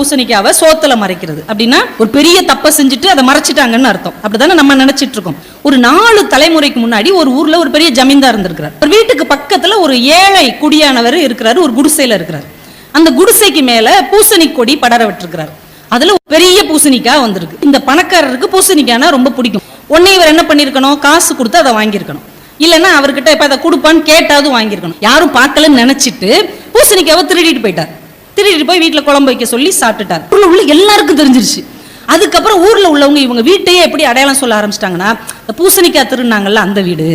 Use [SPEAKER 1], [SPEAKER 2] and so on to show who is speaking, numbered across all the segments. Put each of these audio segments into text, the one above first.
[SPEAKER 1] பூசணிக்காவை சோத்துல மறைக்கிறது. அப்படின்னா ஒரு பெரிய தப்பை செஞ்சுட்டு அதை மறைச்சிட்டாங்கன்னு அர்த்தம். அப்படிதானே நம்ம நினைச்சிட்டு இருக்கோம். ஒரு நாலு தலைமுறைக்கு முன்னாடி ஒரு ஊர்ல ஒரு பெரிய ஜமீன்தார் இருந்திருக்கிறார். ஒரு வீட்டுக்கு பக்கத்துல ஒரு ஏழை குடியானவர் இருக்கிறாரு ஒரு குடிசையில இருக்கிறார். அந்த குடிசைக்கு மேல பூசணி கொடி படர விட்டுருக்கிறார். அதுல ஒரு பெரிய பூசணிக்காய் வந்திருக்கு. இந்த பணக்காரருக்கு பூசணிக்காய்னா ரொம்ப பிடிக்கும். உடனே இவர் என்ன பண்ணிருக்கணும் காசு கொடுத்து அதை வாங்கியிருக்கணும். இல்லைன்னா அவர்கிட்ட இப்ப அதை கொடுப்பான்னு கேட்டாவது வாங்கியிருக்கணும். யாரும் பார்க்கலன்னு நினைச்சிட்டு பூசணிக்காவை திருடிட்டு போயிட்டார். திருடிட்டு போய் வீட்டில் குழம்பு வைக்க சொல்லி சாப்பிட்டுட்டார். ஊரில் உள்ள எல்லாருக்கும் தெரிஞ்சிருச்சு. அதுக்கப்புறம் ஊர்ல உள்ளவங்க இவங்க வீட்டையே எப்படி அடையாளம் சொல்ல ஆரம்பிச்சிட்டாங்கன்னா இந்த பூசணிக்காய் திருநாங்கல்ல அந்த வீடு.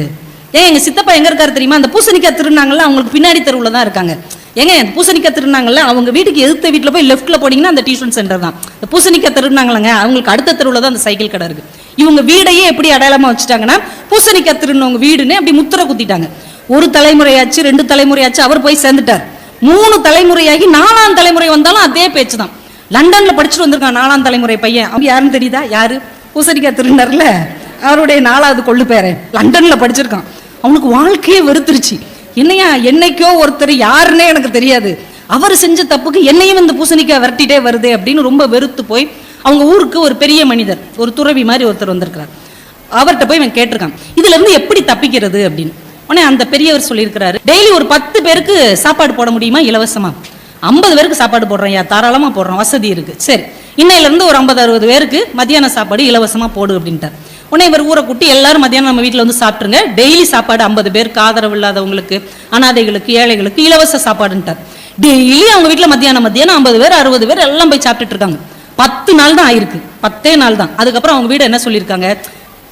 [SPEAKER 1] ஏன் எங்க சித்தப்பா எங்க இருக்காரு தெரியுமா? அந்த பூசணிக்காய் திருநாங்கல்ல அவங்களுக்கு பின்னாடி தெருவில் தான் இருக்காங்க. ஏங்க பூசணிக்காய் திருநாங்கல்ல அவங்க வீட்டுக்கு எதிர்த்த வீட்டுல போய் லெஃப்ட்ல போனீங்கன்னா அந்த டியூஷன் சென்டர் தான். இந்த பூசணிக்காய் திருநாங்கலங்க அவங்களுக்கு அடுத்த தெருவுல தான் அந்த சைக்கிள் கடை இருக்கு. இவங்க வீடையே எப்படி அடையாளமா வச்சுட்டாங்கன்னா பூசணிக்காய் திருநவங்க வீடுன்னு அப்படி முத்திரை குத்திட்டாங்க. ஒரு தலைமுறையாச்சு ரெண்டு தலைமுறையாச்சு அவர் போய் சேர்ந்துட்டார். மூணு தலைமுறையாகி நாலாம் வந்தாலும் அதே பேச்சு தான் லண்டன்ல படிச்சுட்டு வந்திருக்கான் நாலாம் தலைமுறை பையன். அவங்க யாருன்னு தெரியுதா? யாரு? பூசணிக்காய் திருநர்ல அவருடைய நாலாவது கொள்ளு பேரன் லண்டன்ல படிச்சிருக்கான். அவனுக்கு வாழ்க்கையே வெறுத்துருச்சு. என்னையா என்னைக்கோ ஒருத்தர் யாருன்னே எனக்கு தெரியாது. அவர் செஞ்ச தப்புக்கு என்னையும் இந்த பூசணிக்காய் விரட்டிட்டே வருது அப்படின்னு ரொம்ப வெறுத்து போய் அவங்க ஊருக்கு ஒரு பெரிய மனிதர் ஒரு துறவி மாதிரி ஒருத்தர் வந்திருக்கிறார். அவர்கிட்ட போய் இவன் கேட்டிருக்கான். இதுல இருந்து எப்படி தப்பிக்கிறது? அப்படின்னு. உடனே அந்த பெரியவர் சொல்லியிருக்கிறாரு டெய்லி ஒரு பத்து பேருக்கு சாப்பாடு போட முடியுமா இலவசமா? ஐம்பது பேருக்கு சாப்பாடு போடுறேன் ஐயா. தாராளமாக போடுறோம். வசதி இருக்குது சரி. இன்னையிலேருந்து ஒரு ஐம்பது அறுபது பேருக்கு மத்தியான சாப்பாடு இலவசமாக போடு அப்படின்ட்டார். உடனே இவர் ஊரை கூட்டி எல்லாரும் மத்தியானம் நம்ம வீட்டில் வந்து சாப்பிட்ருங்க டெய்லி சாப்பாடு ஐம்பது பேருக்கு ஆதரவு இல்லாதவங்களுக்கு அனாதைகளுக்கு ஏழைகளுக்கு இலவச சாப்பாடுன்ட்டார். டெய்லி அவங்க வீட்டில் மத்தியானம் மத்தியானம் ஐம்பது பேர் அறுபது பேர் எல்லாம் போய் சாப்பிட்டுட்டு இருக்காங்க. பத்து நாள் தான் ஆயிருக்கு. பத்தே நாள் தான். அதுக்கப்புறம் அவங்க வீடு என்ன சொல்லியிருக்காங்க?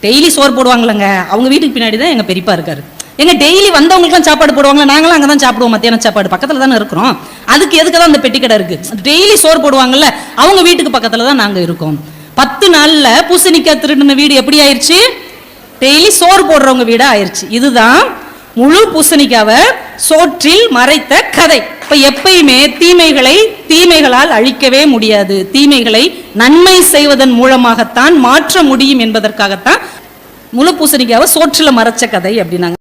[SPEAKER 1] டெய்லி சோறு போடுவாங்களங்க அவங்க வீட்டுக்கு பின்னாடி தான் எங்கள் பெரியப்பா இருக்காரு. எங்க டெய்லி வந்தவங்களுக்குலாம் சாப்பாடு போடுவாங்க நாங்களாம் அங்கே தான் சாப்பிடுவோம் மத்தியானம் சாப்பாடு. பக்கத்துல தானே இருக்கிறோம். அதுக்கு எதுக்கு தான் அந்த பெட்டி கடை இருக்கு? டெய்லி சோறு போடுவாங்கல்ல அவங்க வீட்டுக்கு பக்கத்தில் தான் நாங்க இருக்கோம். பத்து நாள்ல பூசணிக்காய் திருடின வீடு எப்படி ஆயிருச்சு? டெய்லி சோறு போடுறவங்க வீடா ஆயிருச்சு. இதுதான் முழு பூசணிக்காவை சோற்றில் மறைத்த கதை. இப்ப எப்பயுமே தீமைகளை தீமைகளால் அழிக்கவே முடியாது. தீமைகளை நன்மை செய்வதன் மூலமாகத்தான் மாற்ற முடியும் என்பதற்காகத்தான் முழு பூசணிக்காவை சோற்றில் மறைச்ச கதை அப்படின்னாங்க.